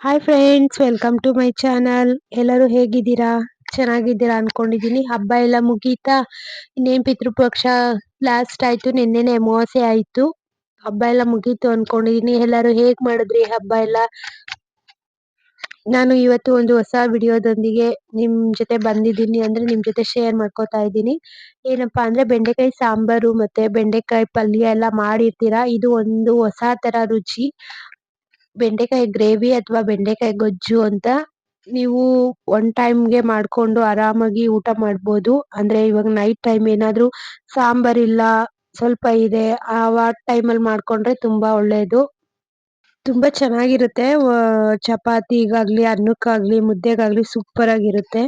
Hi friends welcome to my channel ಎಲ್ಲರೂ ಹೇಗಿದ್ದೀರಾ? ಚೆನ್ನಾಗಿದ್ದೀರಾ ಅನ್ಕೊಂಡಿದೀನಿ ಹಬ್ಬ ಎಲ್ಲ ಮುಗೀತಾ? ಇನ್ನೇನ್ ಪಿತೃಪಕ್ಷ? ಲಾಸ್ಟ್ ಆಯ್ತು, ನಿನ್ನೆನೆ ಅಮಾವಾಸ್ಯೆ ಆಯ್ತು. ಹಬ್ಬ ಎಲ್ಲ ಮುಗೀತು ಅನ್ಕೊಂಡಿದೀನಿ ಎಲ್ಲರೂ ಹೇಗ್ ಮಾಡಿದ್ರಿ ಹಬ್ಬ ಎಲ್ಲ? ನಾನು ಇವತ್ತು ಒಂದು ಹೊಸ ವಿಡಿಯೋದೊಂದಿಗೆ ನಿಮ್ ಜೊತೆ ಬಂದಿದ್ದೀನಿ ಅಂದ್ರೆ ನಿಮ್ ಜೊತೆ ಶೇರ್ ಮಾಡ್ಕೋತಾ ಇದ್ದೀನಿ. ಏನಪ್ಪಾ ಅಂದ್ರೆ ಬೆಂಡೆಕಾಯಿ ಸಾಂಬಾರು ಮತ್ತೆ ಬೆಂಡೆಕಾಯಿ ಪಲ್ಯ ಎಲ್ಲ ಮಾಡಿರ್ತೀರಾ? ಇದು ಒಂದು ಹೊಸ ತರ ರುಚಿ. ಬೆಂಡೆಕಾಯಿ ಗ್ರೇವಿ ಅಥವಾ ಬೆಂಡೆಕಾಯಿ ಗೊಜ್ಜು ಅಂತ ನೀವು ಒನ್ ಟೈಮ್ಗೆ ಮಾಡ್ಕೊಂಡು ಆರಾಮಾಗಿ ಊಟ ಮಾಡ್ಬೋದು. ಅಂದ್ರೆ ಇವಾಗ ನೈಟ್ ಟೈಮ್ ಏನಾದ್ರು ಸಾಂಬಾರ್ ಇಲ್ಲ, ಸ್ವಲ್ಪ ಇದೆ ಆವ ಟೈಮಲ್ಲಿ ಮಾಡ್ಕೊಂಡ್ರೆ ತುಂಬಾ ಒಳ್ಳೇದು. ತುಂಬಾ ಚೆನ್ನಾಗಿರುತ್ತೆ. ಚಪಾತಿಗಾಗ್ಲಿ, ಅನ್ನಕ್ಕಾಗ್ಲಿ, ಮುದ್ದೆಗಾಗ್ಲಿ ಸೂಪರ್ ಆಗಿರುತ್ತೆ.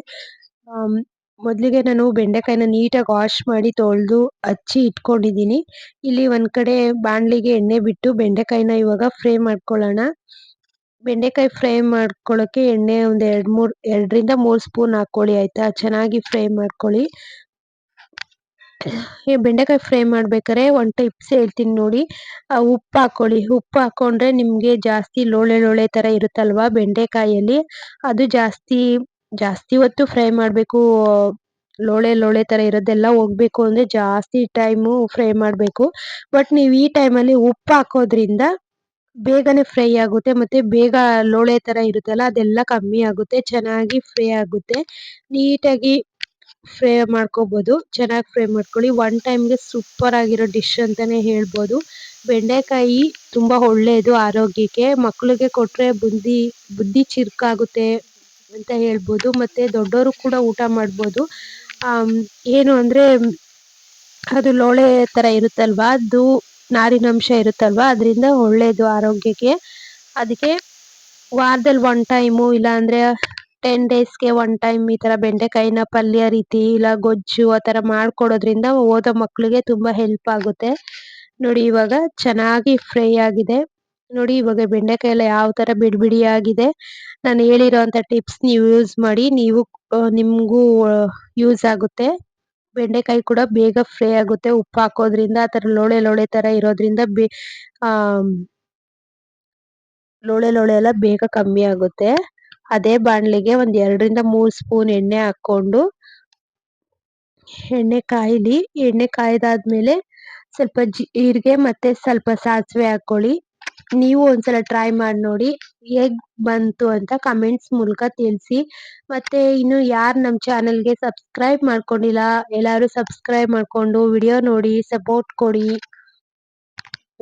ಮೊದ್ಲಿಗೆ ನಾನು ಬೆಂಡೆಕಾಯಿನ ನೀಟಾಗಿ ವಾಶ್ ಮಾಡಿ ತೊಳೆದು ಹಚ್ಚಿ ಇಟ್ಕೊಂಡಿದ್ದೀನಿ. ಇಲ್ಲಿ ಒಂದ್ ಕಡೆ ಬಾಣಲಿಗೆ ಎಣ್ಣೆ ಬಿಟ್ಟು ಬೆಂಡೆಕಾಯಿನ ಇವಾಗ ಫ್ರೈ ಮಾಡ್ಕೊಳ್ಳೋಣ. ಬೆಂಡೆಕಾಯಿ ಫ್ರೈ ಮಾಡ್ಕೊಳ್ಳೋಕೆ ಎಣ್ಣೆ ಒಂದ್ ಎರಡ್ ಮೂರ್, ಎರಡರಿಂದ ಮೂರು ಸ್ಪೂನ್ ಹಾಕೊಳ್ಳಿ ಆಯ್ತಾ? ಚೆನ್ನಾಗಿ ಫ್ರೈ ಮಾಡ್ಕೊಳ್ಳಿ. ಬೆಂಡೆಕಾಯಿ ಫ್ರೈ ಮಾಡ್ಬೇಕಾದ್ರೆ ಒನ್ ಟಿಪ್ಸ್ ಹೇಳ್ತೀನಿ ನೋಡಿ. ಉಪ್ಪು ಹಾಕೊಳ್ಳಿ ಉಪ್ಪು ಹಾಕೊಂಡ್ರೆ ನಿಮ್ಗೆ ಜಾಸ್ತಿ ಲೋಳೆ ಲೋಳೆ ತರ ಇರುತ್ತಲ್ವಾ ಬೆಂಡೆಕಾಯಲ್ಲಿ? ಅದು ಜಾಸ್ತಿ ಜಾಸ್ತಿ ಹೊತ್ತು ಫ್ರೈ ಮಾಡ್ಬೇಕು, ಲೋಳೆ ಲೋಳೆ ತರ ಇರೋದೆಲ್ಲ ಹೋಗ್ಬೇಕು ಅಂದ್ರೆ ಜಾಸ್ತಿ ಟೈಮು ಫ್ರೈ ಮಾಡ್ಬೇಕು. ಬಟ್ ನೀವು ಈ ಟೈಮಲ್ಲಿ ಉಪ್ಪು ಹಾಕೋದ್ರಿಂದ ಬೇಗನೆ ಫ್ರೈ ಆಗುತ್ತೆ ಮತ್ತೆ ಬೇಗ ಲೋಳೆ ತರ ಇರುತ್ತಲ್ಲ ಅದೆಲ್ಲ ಕಮ್ಮಿ ಆಗುತ್ತೆ, ಚೆನ್ನಾಗಿ ಫ್ರೈ ಆಗುತ್ತೆ. ನೀಟಾಗಿ ಫ್ರೈ ಮಾಡ್ಕೋಬಹುದು ಚೆನ್ನಾಗಿ ಫ್ರೈ ಮಾಡ್ಕೊಳ್ಳಿ. ಒನ್ ಟೈಮ್ಗೆ ಸೂಪರ್ ಆಗಿರೋ ಡಿಶ್ ಅಂತಾನೆ ಹೇಳ್ಬೋದು. ಬೆಂಡೆಕಾಯಿ ತುಂಬಾ ಒಳ್ಳೇದು ಆರೋಗ್ಯಕ್ಕೆ ಮಕ್ಕಳಿಗೆ ಕೊಟ್ರೆ ಬುದ್ಧಿ ಬುದ್ಧಿ ಚುರುಕಾಗುತ್ತೆ. ಅಂತ ಹೇಳ್ಬೋದು. ಮತ್ತೆ ದೊಡ್ಡವರು ಕೂಡ ಊಟ ಮಾಡ್ಬೋದು. ಏನು ಅಂದ್ರೆ, ಅದು ಲೋಳೆ ತರ ಇರುತ್ತಲ್ವಾ? ಅದು ನಾರಿನಂಶ ಇರುತ್ತಲ್ವಾ? ಅದರಿಂದ ಒಳ್ಳೇದು ಆರೋಗ್ಯಕ್ಕೆ. ಅದಕ್ಕೆ ವಾರದಲ್ಲಿ ಒನ್ ಟೈಮು ಇಲ್ಲ ಅಂದ್ರೆ ಟೆನ್ ಡೇಸ್ಗೆ ಒನ್ ಟೈಮ್ ಈ ತರ ಬೆಂಡೆಕಾಯಿನ ಪಲ್ಯ ರೀತಿ, ಇಲ್ಲ ಗೊಜ್ಜು ಆ ತರ ಮಾಡ್ಕೊಡೋದ್ರಿಂದ ಓದೋ ಮಕ್ಕಳಿಗೆ ತುಂಬಾ ಹೆಲ್ಪ್ ಆಗುತ್ತೆ. ನೋಡಿ ಇವಾಗ ಚೆನ್ನಾಗಿ ಫ್ರೈ ಆಗಿದೆ. ನೋಡಿ, ಇವಾಗ ಬೆಂಡೆಕಾಯಿ ಎಲ್ಲ ಯಾವ ತರ ಬಿಡಿ ಬಿಡಿಯಾಗಿದೆ. ನಾನು ಹೇಳಿರೋಂತ ಟಿಪ್ಸ್ ನೀವು ಯೂಸ್ ಮಾಡಿ, ನೀವು ನಿಮಗೂ ಯೂಸ್ ಆಗುತ್ತೆ. ಬೆಂಡೆಕಾಯಿ ಕೂಡ ಬೇಗ ಫ್ರೈ ಆಗುತ್ತೆ. ಉಪ್ಪು ಹಾಕೋದ್ರಿಂದ, ಆ ತರ ಲೋಳೆ ಲೋಳೆ ತರ ಇರೋದ್ರಿಂದ ಬೇ ಲೋಳೆ ಲೋಳೆ ಎಲ್ಲ ಬೇಗ ಕಮ್ಮಿ ಆಗುತ್ತೆ. ಅದೇ ಬಾಣಲೆಗೆ ಒಂದ್ ಎರಡರಿಂದ ಮೂರು ಸ್ಪೂನ್ ಎಣ್ಣೆ ಹಾಕೊಂಡು ಎಣ್ಣೆ ಕಾಯ್ಲಿ, ಎಣ್ಣೆ ಕಾಯ್ದಾದ್ಮೇಲೆ ಸ್ವಲ್ಪ ಜೀರಿಗೆ ಮತ್ತೆ ಸ್ವಲ್ಪ ಸಾಸಿವೆ ಹಾಕೊಳ್ಳಿ. ನೀವು ಒಂದ್ಸಲ ಟ್ರೈ ಮಾಡಿ ನೋಡಿ, ಹೇಗ್ ಬಂತು ಅಂತ ಕಮೆಂಟ್ಸ್ ಮೂಲಕ ತಿಳಿಸಿ. ಮತ್ತೆ ಇನ್ನು ಯಾರು ನಮ್ ಚಾನೆಲ್ಗೆ ಸಬ್ಸ್ಕ್ರೈಬ್ ಮಾಡ್ಕೊಂಡಿಲ್ಲ, ಎಲ್ಲಾರು ಸಬ್ಸ್ಕ್ರೈಬ್ ಮಾಡ್ಕೊಂಡು ವಿಡಿಯೋ ನೋಡಿ ಸಪೋರ್ಟ್ ಕೊಡಿ.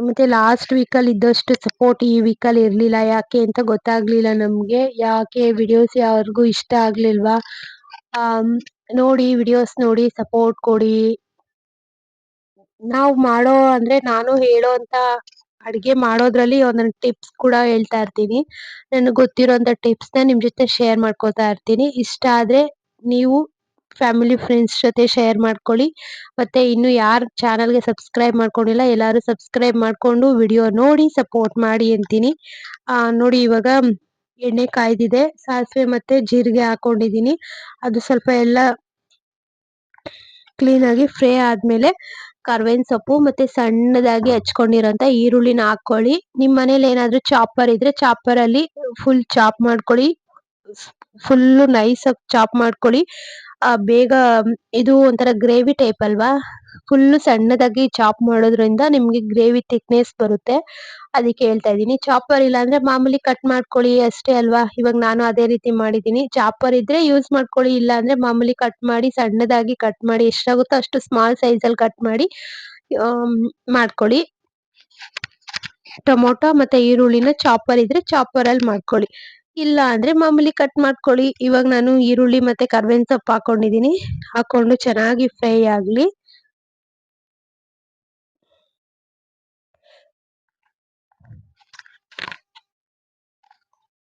ಮತ್ತೆ ಲಾಸ್ಟ್ ವೀಕಲ್ಲಿ ಇದ್ದಷ್ಟು ಸಪೋರ್ಟ್ ಈ ವೀಕಲ್ಲಿ ಇರ್ಲಿಲ್ಲ, ಯಾಕೆ ಅಂತ ಗೊತ್ತಾಗ್ಲಿಲ್ಲ ನಮ್ಗೆ. ಯಾಕೆ ವಿಡಿಯೋಸ್ ಯಾರಿಗೂ ಇಷ್ಟ ಆಗ್ಲಿಲ್ವಾ? ನೋಡಿ ವಿಡಿಯೋಸ್ ನೋಡಿ ಸಪೋರ್ಟ್ ಕೊಡಿ. ನಾವು ಮಾಡೋ ಅಂದ್ರೆ ನಾನು ಹೇಳೋ ಅಂತ ಅಡ್ಗೆ ಮಾಡೋದ್ರಲ್ಲಿ ಒಂದೊಂದು ಟಿಪ್ಸ್ ಕೂಡ ಹೇಳ್ತಾ ಇರ್ತೀನಿ. ನನಗೆ ಗೊತ್ತಿರೋಂತ ಟಿಪ್ಸ್ನ ನಿಮ್ ಜೊತೆ ಶೇರ್ ಮಾಡ್ಕೊತಾ ಇರ್ತೀನಿ. ಇಷ್ಟ ಆದ್ರೆ ನೀವು ಫ್ಯಾಮಿಲಿ ಫ್ರೆಂಡ್ಸ್ ಜೊತೆ ಶೇರ್ ಮಾಡ್ಕೊಳ್ಳಿ. ಮತ್ತೆ ಇನ್ನು ಯಾರು ಚಾನಲ್ಗೆ ಸಬ್ಸ್ಕ್ರೈಬ್ ಮಾಡ್ಕೊಂಡಿಲ್ಲ, ಎಲ್ಲರೂ ಸಬ್ಸ್ಕ್ರೈಬ್ ಮಾಡ್ಕೊಂಡು ವಿಡಿಯೋ ನೋಡಿ ಸಪೋರ್ಟ್ ಮಾಡಿ ಅಂತೀನಿ. ನೋಡಿ ಇವಾಗ ಎಣ್ಣೆ ಕಾಯ್ದಿದೆ. ಸಾಸಿವೆ ಮತ್ತೆ ಜೀರಿಗೆ ಹಾಕೊಂಡಿದೀನಿ ಅದು ಸ್ವಲ್ಪ ಎಲ್ಲ ಕ್ಲೀನ್ ಆಗಿ ಫ್ರೈ ಆದ್ಮೇಲೆ ಕರ್ಬೇವಿನ ಸೊಪ್ಪು ಮತ್ತೆ ಸಣ್ಣದಾಗಿ ಹಚ್ಕೊಂಡಿರೋಂತ ಈರುಳ್ಳಿನ ಹಾಕೊಳ್ಳಿ ನಿಮ್ ಮನೇಲಿ ಏನಾದ್ರು ಚಾಪರ್ ಇದ್ರೆ ಚಾಪರ್ ಅಲ್ಲಿ ಫುಲ್ ಚಾಪ್ ಮಾಡ್ಕೊಳ್ಳಿ. ಫುಲ್ ನೈಸ್ ಆಗಿ ಚಾಪ್ ಮಾಡ್ಕೊಳ್ಳಿ. ಆ, ಬೇಗ, ಇದು ಒಂಥರ ಗ್ರೇವಿ ಟೈಪ್ ಅಲ್ವಾ? ಫುಲ್ ಸಣ್ಣದಾಗಿ ಚಾಪ್ ಮಾಡೋದ್ರಿಂದ ನಿಮಗೆ ಗ್ರೇವಿ ತಿಕ್ನೆಸ್ ಬರುತ್ತೆ. ಅದಕ್ಕೆ ಹೇಳ್ತಾ ಇದೀನಿ ಚಾಪರ್ ಇಲ್ಲ ಅಂದ್ರೆ ಮಾಮೂಲಿ ಕಟ್ ಮಾಡ್ಕೊಳ್ಳಿ ಅಷ್ಟೇ ಅಲ್ವಾ? ಇವಾಗ ನಾನು ಅದೇ ರೀತಿ ಮಾಡಿದೀನಿ ಚಾಪರ್ ಇದ್ರೆ ಯೂಸ್ ಮಾಡ್ಕೊಳ್ಳಿ, ಇಲ್ಲ ಅಂದ್ರೆ ಮಾಮೂಲಿ ಕಟ್ ಮಾಡಿ ಸಣ್ಣದಾಗಿ ಕಟ್ ಮಾಡಿ, ಎಷ್ಟಾಗುತ್ತೋ ಅಷ್ಟು ಸ್ಮಾಲ್ ಸೈಜ್ ಅಲ್ಲಿ ಕಟ್ ಮಾಡಿ ಮಾಡ್ಕೊಳ್ಳಿ. ಟೊಮೊಟೊ ಮತ್ತೆ ಈರುಳ್ಳಿನ ಚಾಪರ್ ಇದ್ರೆ ಚಾಪರ್ ಅಲ್ಲಿ ಮಾಡ್ಕೊಳ್ಳಿ. ಇಲ್ಲ ಅಂದ್ರೆ ಮಾಮೂಲಿ ಕಟ್ ಮಾಡ್ಕೊಳ್ಳಿ. ಇವಾಗ ನಾನು ಈರುಳ್ಳಿ ಮತ್ತೆ ಕರ್ಬೇವಿನ ಸೊಪ್ಪು ಹಾಕೊಂಡಿದೀನಿ ಹಾಕೊಂಡು ಚೆನ್ನಾಗಿ ಫ್ರೈ ಆಗ್ಲಿ.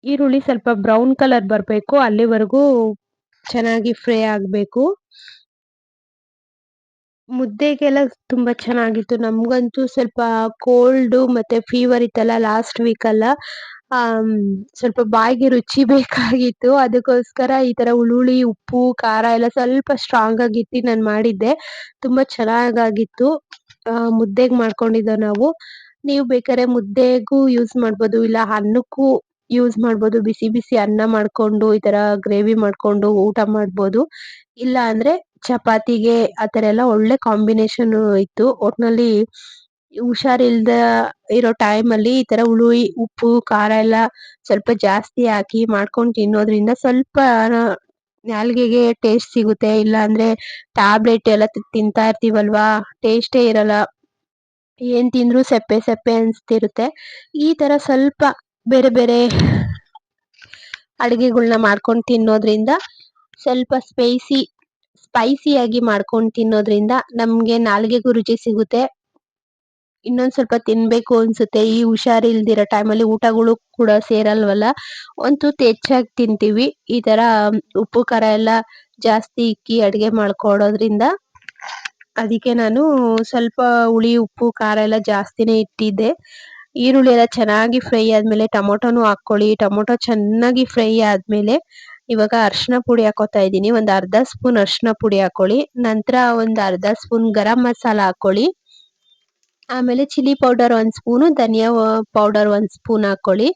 ಈರುಳ್ಳಿ ಸ್ವಲ್ಪ ಬ್ರೌನ್ ಕಲರ್ ಬರಬೇಕು, ಅಲ್ಲಿವರೆಗೂ ಚೆನ್ನಾಗಿ ಫ್ರೈ ಆಗ್ಬೇಕು. ಮುದ್ದೆಗೆಲ್ಲ ತುಂಬಾ ಚೆನ್ನಾಗಿತ್ತು. ನಮಗಂತೂ ಸ್ವಲ್ಪ ಕೋಲ್ಡ್ ಮತ್ತೆ ಫೀವರ್ ಇತ್ತಲ್ಲ ಲಾಸ್ಟ್ ವೀಕ್ ಅಲ್ಲ ಸ್ವಲ್ಪ ಬಾಯಿಗೆ ರುಚಿ ಬೇಕಾಗಿತ್ತು. ಅದಕ್ಕೋಸ್ಕರ ಈ ತರ ಹುಳುಳಿ ಉಪ್ಪು, ಖಾರ ಎಲ್ಲ ಸ್ವಲ್ಪ ಸ್ಟ್ರಾಂಗ್ ಆಗಿತ್ತು ನಾನು ಮಾಡಿದ್ದೆ. ತುಂಬಾ ಚೆನ್ನಾಗಾಗಿತ್ತು. ಮುದ್ದೆಗ್ ಮಾಡ್ಕೊಂಡಿದ್ದೋ ನಾವು. ನೀವು ಬೇಕಾದ್ರೆ ಮುದ್ದೆಗೂ ಯೂಸ್ ಮಾಡ್ಬೋದು. ಇಲ್ಲ ಅನ್ನಕ್ಕೂ ಯೂಸ್ ಮಾಡ್ಬೋದು, ಬಿಸಿ ಬಿಸಿ ಅನ್ನ ಮಾಡ್ಕೊಂಡು ಈ ತರ ಗ್ರೇವಿ ಮಾಡ್ಕೊಂಡು ಊಟ ಮಾಡ್ಬೋದು. ಇಲ್ಲ ಅಂದ್ರೆ ಚಪಾತಿಗೆ ಆತರ ಎಲ್ಲ ಒಳ್ಳೆ ಕಾಂಬಿನೇಷನ್ ಇತ್ತು. ಒಟ್ನಲ್ಲಿ ಹುಷಾರಿಲ್ದ ಇರೋ ಟೈಮ್ ಅಲ್ಲಿ ಈ ತರ ಹುಳಿ, ಉಪ್ಪು, ಖಾರ ಎಲ್ಲ ಸ್ವಲ್ಪ ಜಾಸ್ತಿ ಹಾಕಿ ಮಾಡ್ಕೊಂಡು ತಿನ್ನೋದ್ರಿಂದ ಸ್ವಲ್ಪ ನಾಲ್ಗೆಗೆ ಟೇಸ್ಟ್ ಸಿಗುತ್ತೆ. ಇಲ್ಲ ಅಂದ್ರೆ ಟ್ಯಾಬ್ಲೆಟ್ ಎಲ್ಲ ತಿಂತಾ ಇರ್ತೀವಲ್ವಾ? ಟೇಸ್ಟೇ ಇರಲ್ಲ. ಏನ್ ತಿಂದ್ರು ಸಪ್ಪೆ ಸಪ್ಪೆ ಅನ್ಸ್ತಿರುತ್ತೆ. ಈ ತರ ಸ್ವಲ್ಪ ಬೇರೆ ಬೇರೆ ಅಡುಗೆಗಳ್ನ ಮಾಡ್ಕೊಂಡು ತಿನ್ನೋದ್ರಿಂದ ಸ್ವಲ್ಪ ಸ್ಪೈಸಿ ಸ್ಪೈಸಿಯಾಗಿ ಮಾಡ್ಕೊಂಡು ತಿನ್ನೋದ್ರಿಂದ ನಮಗೆ ನಾಲ್ಗೆಗೂ ರುಚಿ ಸಿಗುತ್ತೆ. ಇನ್ನೊಂದು ಸ್ವಲ್ಪ ತಿನ್ಬೇಕು ಅನ್ಸುತ್ತೆ. ಈ ಹುಷಾರಿಲ್ದಿರೋ ಟೈಮಲ್ಲಿ ಊಟಗಳು ಕೂಡ ಸೇರಲ್ವಲ್ಲ? ಒಂದ್ ತುತ್ತು ತಿಂತೀವಿ. ಈ ತರ ಉಪ್ಪು, ಖಾರ ಎಲ್ಲ ಜಾಸ್ತಿ ಇಕ್ಕಿ ಅಡುಗೆ ಮಾಡ್ಕೊಡೋದ್ರಿಂದ ಅದಕ್ಕೆ ನಾನು ಸ್ವಲ್ಪ ಹುಳಿ, ಉಪ್ಪು, ಖಾರ ಎಲ್ಲ ಜಾಸ್ತಿನೇ ಇಟ್ಟಿದ್ದೆ. ಈರುಳ್ಳಿ ಎಲ್ಲ ಚೆನ್ನಾಗಿ ಫ್ರೈ ಆದ್ಮೇಲೆ ಟೊಮೊಟೊನು ಹಾಕೊಳ್ಳಿ ಟೊಮೊಟೊ ಚೆನ್ನಾಗಿ ಫ್ರೈ ಆದ್ಮೇಲೆ ಇವಾಗ ಅರ್ಶಿನ ಪುಡಿ ಹಾಕೋತಾ ಇದ್ದೀನಿ. ಒಂದು ಅರ್ಧ ಸ್ಪೂನ್ ಅರ್ಶಿನ ಪುಡಿ ಹಾಕೊಳ್ಳಿ ನಂತರ ಒಂದು ಅರ್ಧ ಸ್ಪೂನ್ ಗರಂ ಮಸಾಲ ಹಾಕೊಳ್ಳಿ ಆಮೇಲೆ ಚಿಲ್ಲಿ ಪೌಡರ್ ಒಂದ್ ಸ್ಪೂನು, ಧನಿಯಾ ಪೌಡರ್ ಒಂದ್ ಸ್ಪೂನ್ ಹಾಕೊಳ್ಳಿ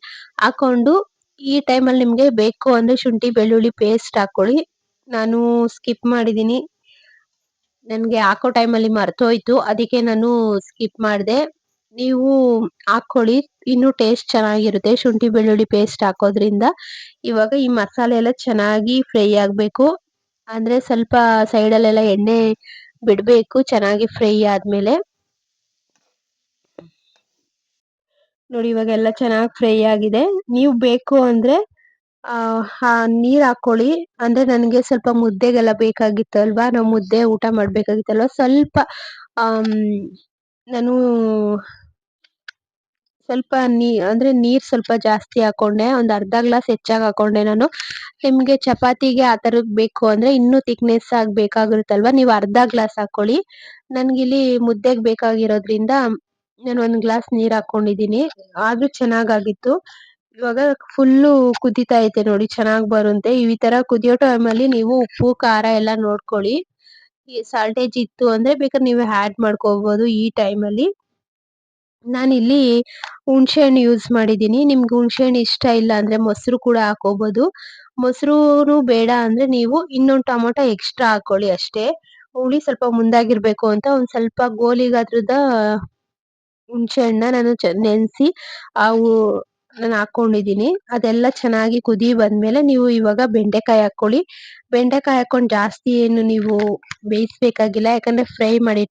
ಹಾಕೊಂಡು ಈ ಟೈಮಲ್ಲಿ ನಿಮ್ಗೆ ಬೇಕು ಅಂದ್ರೆ ಶುಂಠಿ, ಬೆಳ್ಳುಳ್ಳಿ ಪೇಸ್ಟ್ ಹಾಕೊಳ್ಳಿ ನಾನು ಸ್ಕಿಪ್ ಮಾಡಿದೀನಿ ನನಗೆ ಹಾಕೋ ಟೈಮಲ್ಲಿ ಮರ್ತೋಯ್ತು. ಅದಕ್ಕೆ ನಾನು ಸ್ಕಿಪ್ ಮಾಡಿದೆ. ನೀವು ಹಾಕೊಳ್ಳಿ ಇನ್ನು ಟೇಸ್ಟ್ ಚೆನ್ನಾಗಿರುತ್ತೆ. ಶುಂಠಿ, ಬೆಳ್ಳುಳ್ಳಿ ಪೇಸ್ಟ್ ಹಾಕೋದ್ರಿಂದ ಇವಾಗ ಈ ಮಸಾಲೆ ಎಲ್ಲ ಚೆನ್ನಾಗಿ ಫ್ರೈ ಆಗ್ಬೇಕು. ಅಂದ್ರೆ ಸ್ವಲ್ಪ ಸೈಡಲ್ಲೆಲ್ಲ ಎಣ್ಣೆ ಬಿಡ್ಬೇಕು, ಚೆನ್ನಾಗಿ ಫ್ರೈ ಆದ್ಮೇಲೆ. ನೋಡಿ, ಇವಾಗ ಎಲ್ಲ ಚೆನ್ನಾಗಿ ಫ್ರೈ ಆಗಿದೆ. ನೀವು ಬೇಕು ಅಂದ್ರೆ, ಆ ನೀರ್ ಹಾಕೊಳ್ಳಿ ಅಂದ್ರೆ ನನಗೆ ಸ್ವಲ್ಪ ಮುದ್ದೆಗೆಲ್ಲ ಬೇಕಾಗಿತ್ತಲ್ವಾ? ನಾವು ಮುದ್ದೆ ಊಟ ಮಾಡ್ಬೇಕಾಗಿತ್ತಲ್ವಾ? ಸ್ವಲ್ಪ ನಾನು ಸ್ವಲ್ಪ ನೀ, ಅಂದ್ರೆ ನೀರ್ ಸ್ವಲ್ಪ ಜಾಸ್ತಿ ಹಾಕೊಂಡೆ, ಒಂದ್ ಅರ್ಧ ಗ್ಲಾಸ್ ಹೆಚ್ಚಾಗಿ ಹಾಕೊಂಡೆ ನಾನು. ನಿಮ್ಗೆ ಚಪಾತಿಗೆ ಆ ತರದ್ ಬೇಕು ಅಂದ್ರೆ ಇನ್ನೂ ತಿಕ್ನೆಸ್ ಆಗಿ ಬೇಕಾಗಿರುತ್ತಲ್ವಾ? ನೀವು ಅರ್ಧ ಗ್ಲಾಸ್ ಹಾಕೊಳ್ಳಿ. ನನ್ಗಿಲ್ಲಿ ಮುದ್ದೆಗೆ ಬೇಕಾಗಿರೋದ್ರಿಂದ ನಾನು ಒಂದ್ ಗ್ಲಾಸ್ ನೀರ್ ಹಾಕೊಂಡಿದೀನಿ ಆದ್ರೂ ಚೆನ್ನಾಗಾಗಿತ್ತು. ಇವಾಗ ಫುಲ್ಲು ಕುದಿತಾ ಐತೆ ನೋಡಿ, ಚೆನ್ನಾಗಿ ಬರುತ್ತೆ. ಈ ತರ ಕುದಿಯೋ ಟೈಮಲ್ಲಿ ನೀವು ಉಪ್ಪು, ಖಾರ ಎಲ್ಲ ನೋಡ್ಕೊಳ್ಳಿ. ಸಾಲ್ಟೇಜ್ ಇತ್ತು ಅಂದ್ರೆ ಬೇಕಾದ್ರೆ ನೀವು ಆಡ್ ಮಾಡ್ಕೋಬಹುದು ಈ ಟೈಮಲ್ಲಿ ನಾನಿಲ್ಲಿ ಹುಣಸೆ ಹಣ್ಣು ಯೂಸ್ ಮಾಡಿದೀನಿ ನಿಮ್ಗೆ ಹುಣಸೆ ಹಣ್ಣು ಇಷ್ಟ ಇಲ್ಲ ಅಂದ್ರೆ ಮೊಸರು ಕೂಡ ಹಾಕೋಬಹುದು ಮೊಸರು ಬೇಡ ಅಂದ್ರೆ ನೀವು ಇನ್ನೊಂದು ಟೊಮೊಟೊ ಎಕ್ಸ್ಟ್ರಾ ಹಾಕೊಳ್ಳಿ ಅಷ್ಟೇ. ಹುಳಿ ಸ್ವಲ್ಪ ಮುಂದಾಗಿರ್ಬೇಕು ಅಂತ ಒಂದ್ ಸ್ವಲ್ಪ ಗೋಲಿ ಗಾತ್ರದ ಹುಣಸೆ ಹಣ್ಣನ್ನ ನಾನು ನೆನ್ಸಿ ಅವು ನಾನು ಹಾಕೊಂಡಿದೀನಿ. ಅದೆಲ್ಲ ಚೆನ್ನಾಗಿ ಕುದಿ ಬಂದ್ಮೇಲೆ ನೀವು ಇವಾಗ ಬೆಂಡೆಕಾಯಿ ಹಾಕೊಳ್ಳಿ ಬೆಂಡೆಕಾಯಿ ಹಾಕೊಂಡ್ ಜಾಸ್ತಿ ಏನು ನೀವು ಬೇಯಿಸ್ಬೇಕಾಗಿಲ್ಲ. ಯಾಕಂದ್ರೆ ಫ್ರೈ ಮಾಡಿ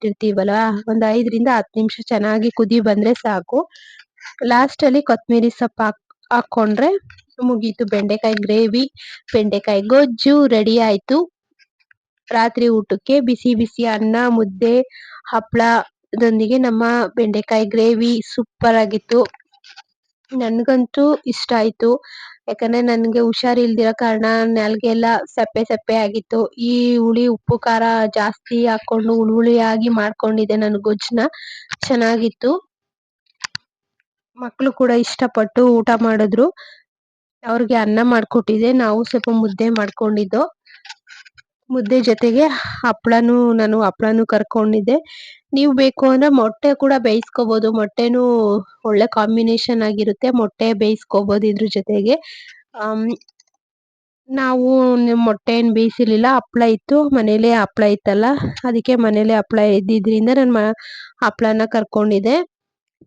ಒಂದು ಐದರಿಂದ ಹತ್ತು ನಿಮಿಷ ಚೆನ್ನಾಗಿ ಕುದಿ ಬಂದ್ರೆ ಸಾಕು. ಲಾಸ್ಟ್ ಅಲ್ಲಿ ಕೊತ್ತಂಬರಿ ಸೊಪ್ಪು ಹಾಕ್ ಹಾಕೊಂಡ್ರೆ ಮುಗೀತು ಬೆಂಡೆಕಾಯಿ ಗ್ರೇವಿ. ಬೆಂಡೆಕಾಯಿ ಗೊಜ್ಜು ರೆಡಿ ಆಯ್ತು. ರಾತ್ರಿ ಊಟಕ್ಕೆ ಬಿಸಿ ಬಿಸಿ ಅನ್ನ, ಮುದ್ದೆ ಹಪ್ಳದೊಂದಿಗೆ ನಮ್ಮ ಬೆಂಡೆಕಾಯಿ ಗ್ರೇವಿ ಸೂಪರ್ ಆಗಿತ್ತು. ನನ್ಗಂತೂ ಇಷ್ಟ ಆಯ್ತು. ಯಾಕಂದ್ರೆ ನನಗೆ ಹುಷಾರ್ ಇಲ್ದಿರೋ ಕಾರಣ ನಾಲ್ಗೆ ಎಲ್ಲ ಸಪ್ಪೆ ಸಪ್ಪೆ ಆಗಿತ್ತು. ಈ ಹುಳಿ ಉಪ್ಪು ಖಾರ ಜಾಸ್ತಿ ಹಾಕೊಂಡು ಹುಳಿ ಹುಳಿಯಾಗಿ ಮಾಡ್ಕೊಂಡಿದ್ದೆ ನಾನು ಗೊಜ್ಜನ್ನ ಚೆನ್ನಾಗಿತ್ತು. ಮಕ್ಕಳು ಕೂಡ ಇಷ್ಟಪಟ್ಟು ಊಟ ಮಾಡಿದ್ರು. ಅವ್ರಿಗೆ ಅನ್ನ ಮಾಡ್ಕೊಟ್ಟಿದ್ದೆ. ನಾವು ಸ್ವಲ್ಪ ಮುದ್ದೆ ಮಾಡ್ಕೊಂಡಿದ್ದು. ಮುದ್ದೆ ಜೊತೆಗೆ ಹಪ್ಳನು ನಾನು ಹಪ್ಳನು ಕರ್ಕೊಂಡಿದ್ದೆ. ನೀವು ಬೇಕು ಅಂದ್ರೆ ಮೊಟ್ಟೆ ಕೂಡ ಬೇಯಿಸ್ಕೋಬಹುದು ಮೊಟ್ಟೆನೂ ಒಳ್ಳೆ ಕಾಂಬಿನೇಷನ್ ಆಗಿರುತ್ತೆ. ಮೊಟ್ಟೆ ಬೇಯಿಸ್ಕೋಬಹುದು ಇದ್ರ ಜೊತೆಗೆ. ನಾವು ಮೊಟ್ಟೆ ಏನು ಬೇಯಿಸಿರ್ಲಿಲ್ಲ. ಹಪ್ಳ ಇತ್ತು. ಮನೇಲೆ ಹಪ್ಳ ಇತ್ತಲ್ಲ. ಅದಕ್ಕೆ ಮನೇಲೆ ಹಪ್ಳ ಇದ್ದಿದ್ರಿಂದ ನಾನು ಹಪ್ಳನ ಕರ್ಕೊಂಡಿದ್ದೆ.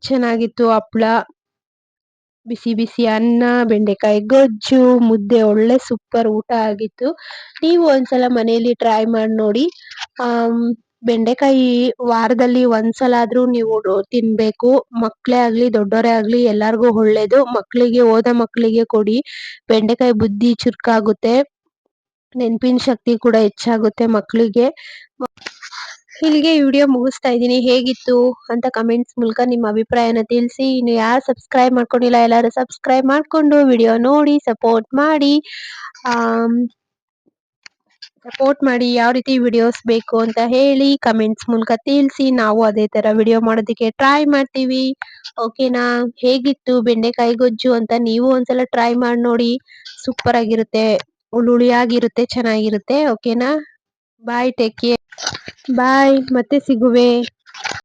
ಚೆನ್ನಾಗಿತ್ತು ಹಪ್ಳ. ಬಿಸಿ ಬಿಸಿ ಅನ್ನ, ಬೆಂಡೆಕಾಯಿ ಗೊಜ್ಜು, ಮುದ್ದೆ ಒಳ್ಳೆ ಸೂಪರ್ ಊಟ ಆಗಿತ್ತು. ನೀವು ಒಂದ್ಸಲ ಮನೆಯಲ್ಲಿ ಟ್ರೈ ಮಾಡಿ ನೋಡಿ. ಬೆಂಡೆಕಾಯಿ ವಾರದಲ್ಲಿ ಒಂದ್ಸಲ ಆದ್ರೂ ನೀವು ತಿನ್ಬೇಕು. ಮಕ್ಕಳೇ ಆಗ್ಲಿ ದೊಡ್ಡವರೇ ಆಗ್ಲಿ, ಎಲ್ಲರಿಗೂ ಒಳ್ಳೇದು. ಮಕ್ಕಳಿಗೆ ಓದ ಮಕ್ಕಳಿಗೆ ಕೊಡಿ. ಬೆಂಡೆಕಾಯಿ ಬುದ್ಧಿ ಚುರ್ಕಾಗುತ್ತೆ. ನೆನಪಿನ ಶಕ್ತಿ ಕೂಡ ಹೆಚ್ಚಾಗುತ್ತೆ ಮಕ್ಳಿಗೆ. ಇಲ್ಲಿಗೆ ವಿಡಿಯೋ ಮುಗಿಸ್ತಾ ಇದ್ದೀನಿ. ಹೇಗಿತ್ತು ಅಂತ ಕಮೆಂಟ್ಸ್ ಮೂಲಕ ನಿಮ್ಮ ಅಭಿಪ್ರಾಯನ ತಿಳಿಸಿ. ಇನ್ನು ಯಾರು ಸಬ್ಸ್ಕ್ರೈಬ್ ಮಾಡ್ಕೊಂಡಿಲ್ಲ ಎಲ್ಲರೂ ಸಬ್ಸ್ಕ್ರೈಬ್ ಮಾಡ್ಕೊಂಡು ವಿಡಿಯೋ ನೋಡಿ ಸಪೋರ್ಟ್ ಮಾಡಿ. ಸಪೋರ್ಟ್ ಮಾಡಿ ಯಾವ ರೀತಿ ವಿಡಿಯೋಸ್ ಬೇಕು ಅಂತ ಹೇಳಿ ಕಮೆಂಟ್ಸ್ ಮೂಲಕ ತಿಳಿಸಿ. ನಾವು ಅದೇ ತರ ವಿಡಿಯೋ ಮಾಡೋದಕ್ಕೆ ಟ್ರೈ ಮಾಡ್ತೀವಿ. ಓಕೆನಾ ಹೇಗಿತ್ತು? ಬೆಂಡೆಕಾಯಿ ಗೊಜ್ಜು ಅಂತ ನೀವು ಒಂದ್ಸಲ ಟ್ರೈ ಮಾಡಿ ನೋಡಿ. ಸೂಪರ್ ಆಗಿರುತ್ತೆ. ಹುಳಿ ಹುಳಿಯಾಗಿರುತ್ತೆ ಚೆನ್ನಾಗಿರುತ್ತೆ. ಓಕೆನಾ ಬಾಯ್ ಟೇಕ್ ಕೇರ್ ಬಾಯ್ ಮತ್ತೆ ಸಿಗುವೆ.